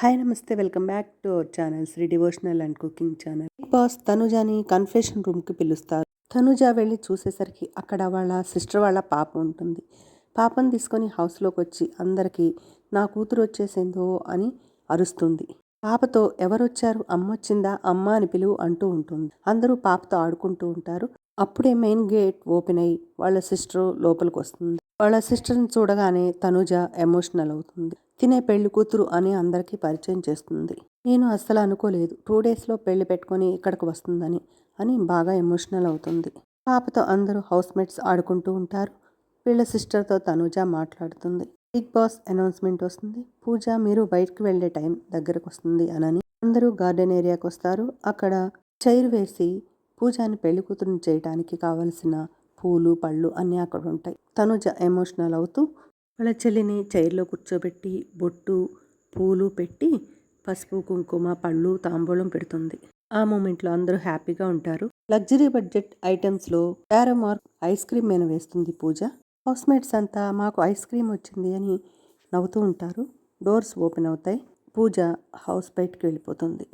Hi నమస్తే. Welcome back to our channel Sri devotional and cooking channel. Big boss తనుజాని confession రూమ్కి పిలుస్తారు. తనుజ వెళ్ళి చూసేసరికి అక్కడ వాళ్ళ సిస్టర్ వాళ్ళ పాప ఉంటుంది. పాపను తీసుకొని హౌస్లోకి వచ్చి అందరికీ నా కూతురు వచ్చేసిందో అని అరుస్తుంది. పాపతో ఎవరొచ్చారు? అమ్మ వచ్చిందా అమ్మ అని పిలువు అంటూ ఉంటుంది. అందరూ పాపతో ఆడుకుంటూ ఉంటారు. అప్పుడే మెయిన్ గేట్ ఓపెన్ అయ్యి వాళ్ళ సిస్టర్ లోపలికి వస్తుంది. వాళ్ళ సిస్టర్ని చూడగానే తనుజ ఎమోషనల్ అవుతుంది. తినే పెళ్ళి కూతురు అని అందరికీ పరిచయం చేస్తుంది. నేను అస్సలు అనుకోలేదు. టూ డేస్లో పెళ్ళి పెట్టుకొని ఇక్కడికి వస్తుందని అని బాగా ఎమోషనల్ అవుతుంది. పాపతో అందరూ హౌస్ మేట్స్ ఆడుకుంటూ ఉంటారు. వీళ్ళ సిస్టర్తో తనుజ మాట్లాడుతుంది. బిగ్ బాస్ అనౌన్స్మెంట్ వస్తుంది. పూజ మీరు బయటకు వెళ్ళే టైం దగ్గరకు వస్తుంది అనని అందరూ గార్డెన్ ఏరియాకి వస్తారు. అక్కడ చైర్ వేసి పూజాని పెళ్ళి కూతురుని చేయడానికి కావలసిన పూలు పళ్ళు అన్నీ అక్కడ ఉంటాయి. తనుజ ఎమోషనల్ అవుతూ వాళ్ళ చెల్లిని చైర్లో కూర్చోబెట్టి బొట్టు పూలు పెట్టి పసుపు కుంకుమ పళ్ళు తాంబూలం పెడుతుంది. ఆ మూమెంట్లో అందరూ హ్యాపీగా ఉంటారు. లగ్జరీ బడ్జెట్ ఐటమ్స్లో పారామార్క్ ఐస్ క్రీమ్ మీద వేస్తుంది పూజ. హౌస్మేట్స్ అంతా మాకు ఐస్ క్రీమ్ వచ్చింది అని నవ్వుతూ ఉంటారు. డోర్స్ ఓపెన్ అవుతాయి. పూజ హౌస్ బయటికి వెళ్ళిపోతుంది.